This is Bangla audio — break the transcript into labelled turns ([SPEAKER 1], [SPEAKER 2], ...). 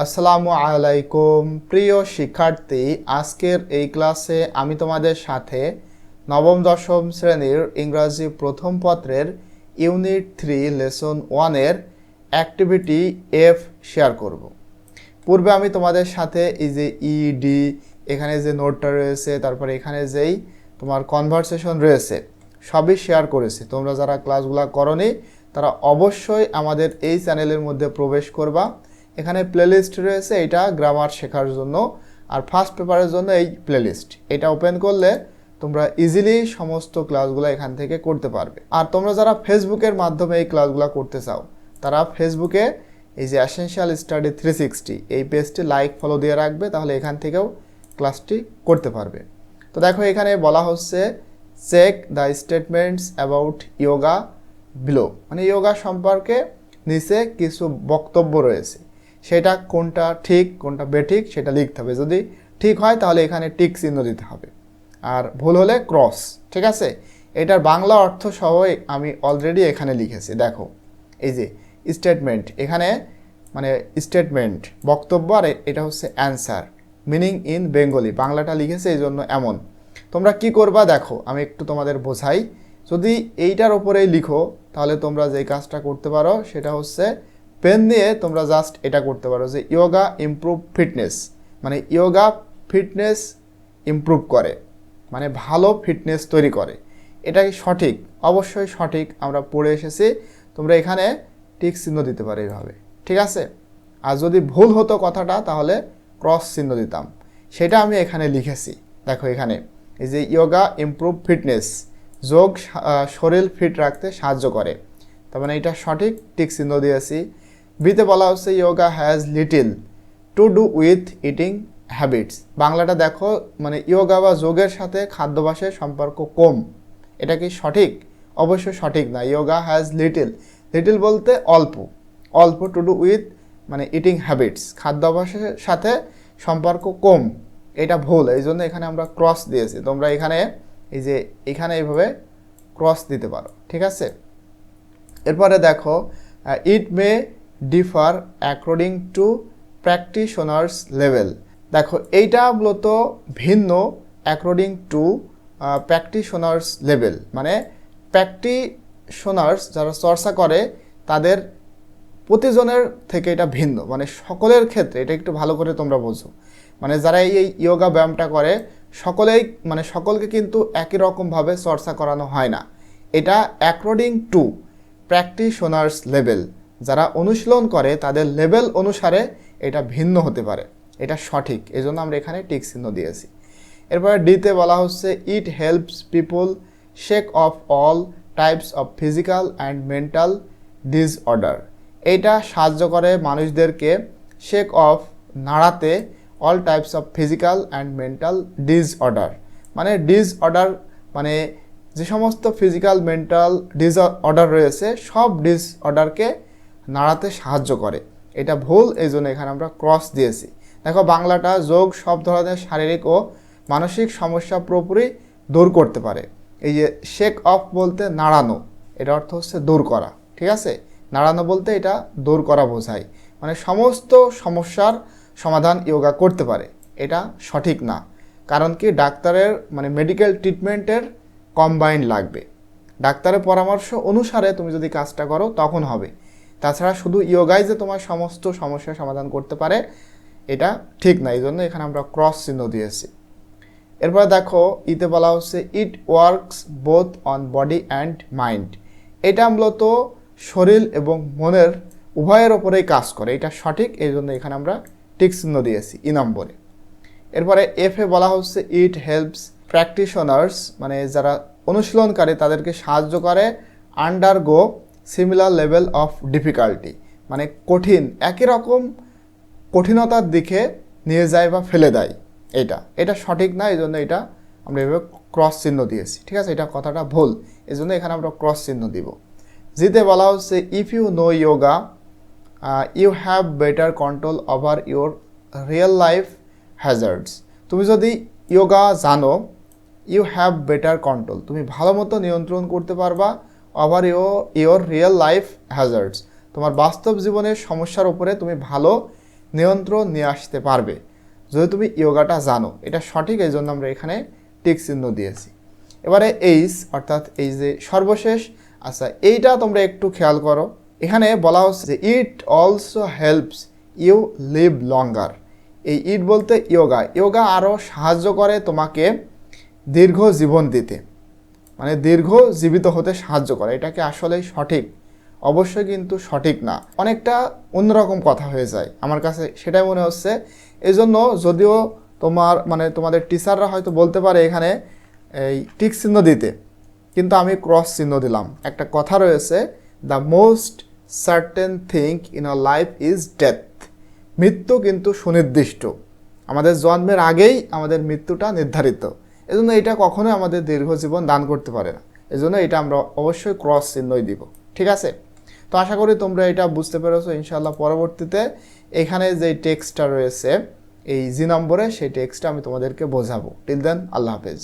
[SPEAKER 1] আসসালামু আলাইকুম। প্রিয় শিক্ষার্থী, আজকের এই ক্লাসে আমি তোমাদের সাথে নবম, দশম শ্রেণির ইংরাজি প্রথম পত্রের ইউনিট থ্রি, লেসন ওয়ানের অ্যাক্টিভিটি এফ শেয়ার করব। পূর্বে আমি তোমাদের সাথে এই যে ইডি এখানে যে নোটটা রয়েছে, তারপরে এখানে যেই তোমার কনভারসেশন রয়েছে, সবই শেয়ার করেছি। তোমরা যারা ক্লাসগুলো করনি, তারা অবশ্যই আমাদের এই চ্যানেলের মধ্যে প্রবেশ করবা। এখানে প্লেলিস্ট রয়েছে, এটা গ্রামার শেখার জন্য। আর ফার্স্ট পেপারের জন্য এই প্লেলিস্ট এটা ওপেন করলে তোমরা ইজিলি সমস্ত ক্লাসগুলো এখান থেকে করতে পারবে। আর তোমরা যারা ফেসবুকের মাধ্যমে এই ক্লাসগুলো করতে চাও, তারা ফেসবুকে এই যে অ্যাসেনশিয়াল স্টাডি থ্রি সিক্সটি এই পেজটি লাইক ফলো দিয়ে রাখবে, তাহলে এখান থেকেও ক্লাসটি করতে পারবে। তো দেখো, এখানে বলা হচ্ছে check the statements about yoga below মানে ইয়োগা সম্পর্কে নিচে কিছু বক্তব্য রয়েছে। সেটা কোনটা ঠিক, কোনটা বেঠিক, সেটা লিখতে হবে। যদি ঠিক হয়, তাহলে এখানে টিক চিহ্ন দিতে হবে। আর ভুল হলে ক্রস, ঠিক আছে? এটার বাংলা অর্থ সহ আমি অলরেডি এখানে লিখেছি। দেখো, এই যে স্টেটমেন্ট এখানে মানে স্টেটমেন্ট বক্তব্য, আর এটা হচ্ছে অ্যান্সার মিনিং ইন বেঙ্গলি বাংলাটা লিখেছে এই জন্য এমন। তোমরা কি করবা, দেখো, আমি একটু তোমাদের বোঝাই। যদি এইটার ওপরেই লিখো, তাহলে তোমরা যেই কাজটা করতে পারো, সেটা হচ্ছে পেন দিয়ে তোমরা জাস্ট এটা করতে পারো যে ইয়োগা ইমপ্রুভ ফিটনেস মানে ইয়োগা ফিটনেস ইমপ্রুভ করে মানে ভালো ফিটনেস তৈরি করে। এটা কি সঠিক, অবশ্যই সঠিক, আমরা পড়ে এসেছি, তোমরা এখানে টিক চিহ্ন দিতে পারো এইভাবে, ঠিক আছে? আর যদি ভুল হতো কথাটা, তাহলে ক্রস চিহ্ন দিতাম। সেটা আমি এখানে লিখেছি, দেখো এখানে, এই যে ইয়োগা ইমপ্রুভ ফিটনেস যোগ শরীর ফিট রাখতে সাহায্য করে। তার মানে এটা সঠিক, টিক চিহ্ন দিয়েছি। বিতে বলা হচ্ছে yoga has little to do with eating habits বাংলাটা দেখো মানে ইয়োগা বা যোগের সাথে খাদ্যাভ্যাসের সম্পর্ক কম। এটা কি সঠিক? অবশ্যই সঠিক না। ইয়োগা হ্যাজ লিটিল লিটিল বলতে অল্প। অল্প টু ডু উইথ মানে ইটিং হ্যাবিটস খাদ্যাভ্যাসের সাথে সম্পর্ক কম। এটা ভুল। এই জন্য এখানে আমরা ক্রস দিয়েছি। তোমরা এখানে, এই যে এখানে এইভাবে ক্রস দিতে পারো। ঠিক আছে? এরপরে দেখো it may differ according to practitioners level দেখো, এইটা মূলত ভিন্ন অ্যাকর্ডিং টু প্র্যাকটিশনার্স লেভেল মানে প্র্যাকটিশনার্স যারা চর্চা করে, তাদের প্রতিজনের থেকে এটা ভিন্ন। মানে সকলের ক্ষেত্রে, এটা একটু ভালো করে তোমরা বোঝো। মানে যারা এই ইয়োগা ব্যায়ামটা করে, সকলেই মানে সকলকে কিন্তু একই রকমভাবে চর্চা করানো হয় না। এটা অ্যাকর্ডিং টু প্র্যাকটিশনার্স লেভেল যারা অনুশীলন করে, তাদের লেভেল অনুসারে এটা ভিন্ন হতে পারে। এটা সঠিক এই জন্য আমরা এখানে টিক চিহ্ন দিয়েছি। এরপরে ডিতে বলা হচ্ছে it helps people shake off all types of physical and mental disorder এটা সাহায্য করে মানুষদেরকে শেক অফ নাড়াতে all types of physical and mental disorder মানে ডিসঅর্ডার মানে যে সমস্ত ফিজিক্যাল মেন্টাল ডিসঅর্ডার রয়েছে, সব ডিসঅর্ডারকে নাড়াতে সাহায্য করে। এটা ভুল এই জন্য এখানে আমরা ক্রস দিয়েছি। দেখো, বাংলাটা যোগ সব ধরনের শারীরিক ও মানসিক সমস্যা পুরোপুরি দূর করতে পারে। এই যে শেক অফ বলতে নাড়ানো এটা অর্থ হচ্ছে দূর করা, ঠিক আছে? নাড়ানো বলতে এটা দূর করা বোঝায়। মানে সমস্ত সমস্যার সমাধান ইয়োগা করতে পারে। এটা সঠিক না। কারণ কি? ডাক্তারের মানে মেডিকেল ট্রিটমেন্টের কম্বাইন লাগবে। ডাক্তারের পরামর্শ অনুসারে তুমি যদি কাজটা করো, তখন হবে। তাছাড়া শুধু ইয়োগাই যে তোমার সমস্ত সমস্যার সমাধান করতে পারে, এটা ঠিক না এই জন্য এখানে আমরা ক্রস চিহ্ন দিয়েছি। এরপরে দেখো, ইতে বলা হচ্ছে it works both on body and mind এটা মূলত শরীর এবং মনের উভয়ের ওপরেই কাজ করে, এটা সঠিক এই জন্য এখানে আমরা টিক চিহ্ন দিয়েছি, ই নম্বরে। এরপরে এফ বলা হচ্ছে ইট হেল্পস প্র্যাকটিশনার্স মানে যারা অনুশীলনকারী, তাদেরকে সাহায্য করে undergo similar level of difficulty মানে কঠিন, একই রকম কঠিনতার দিকে নিয়ে যায় বা ফেলে দেয় এটা। এটা সঠিক না, এই জন্য এটা আমরা এভাবে ক্রস চিহ্ন দিয়েছি, ঠিক আছে? এটা কথাটা ভুল, এই জন্য এখানে আমরা ক্রস চিহ্ন দিব। জিতে বলা হচ্ছে if you know yoga you have better control over your real life hazards তুমি যদি ইয়োগা জানো ইউ হ্যাভ বেটার কন্ট্রোল তুমি ভালো মতো নিয়ন্ত্রণ করতে পারবা over your your real life hazards তোমার বাস্তব জীবনের সমস্যার উপরে তুমি ভালো নিয়ন্ত্রণ নিয়ে আসতে পারবে। যদি তুমি ইয়োগাটা জানো, এটা সঠিক এই জন্য আমরা এখানে টিক চিহ্ন দিয়েছি। এবারে এইস অর্থাৎ এই যে সর্বশেষ আচ্ছা এইটা তোমরা একটু খেয়াল করো। এখানে বলা হচ্ছে যে it also helps you live longer. এই ইট বলতে ইয়োগা। ইয়োগা আরও সাহায্য করে তোমাকে দীর্ঘ জীবন দিতে। মানে দীর্ঘ জীবিত হতে সাহায্য করে। এটাকে আসলেই সঠিক? অবশ্যই কিন্তু সঠিক না। অনেকটা অন্যরকম কথা হয়ে যায় আমার কাছে। সেটাই মনে হচ্ছে। এই জন্য যদিও তোমার মানে তোমাদের টিচাররা হয়তো বলতে পারে এখানে এই টিক চিহ্ন দিতে। কিন্তু আমি ক্রস চিহ্ন দিলাম। একটা কথা রয়েছে the most certain thing in a life is death মৃত্যু কিন্তু সুনির্দিষ্ট। আমাদের জন্মের আগেই আমাদের মৃত্যুটা নির্ধারিত। এজন্য এটা কখনোই আমাদের দীর্ঘ জীবন দান করতে পারে না। এজন্য এটা আমরা অবশ্যই ক্রস চিহ্নই দিব। ঠিক আছে? তো আশা করি তোমরা এটা বুঝতে পেরেছ। ইনশাল্লাহ পরবর্তীতে এখানে যে টেক্সটটা রয়েছে, এই জি নম্বরে সেই টেক্সটটা আমি তোমাদেরকে বোঝাবো। টিল দেন আল্লাহ হাফেজ।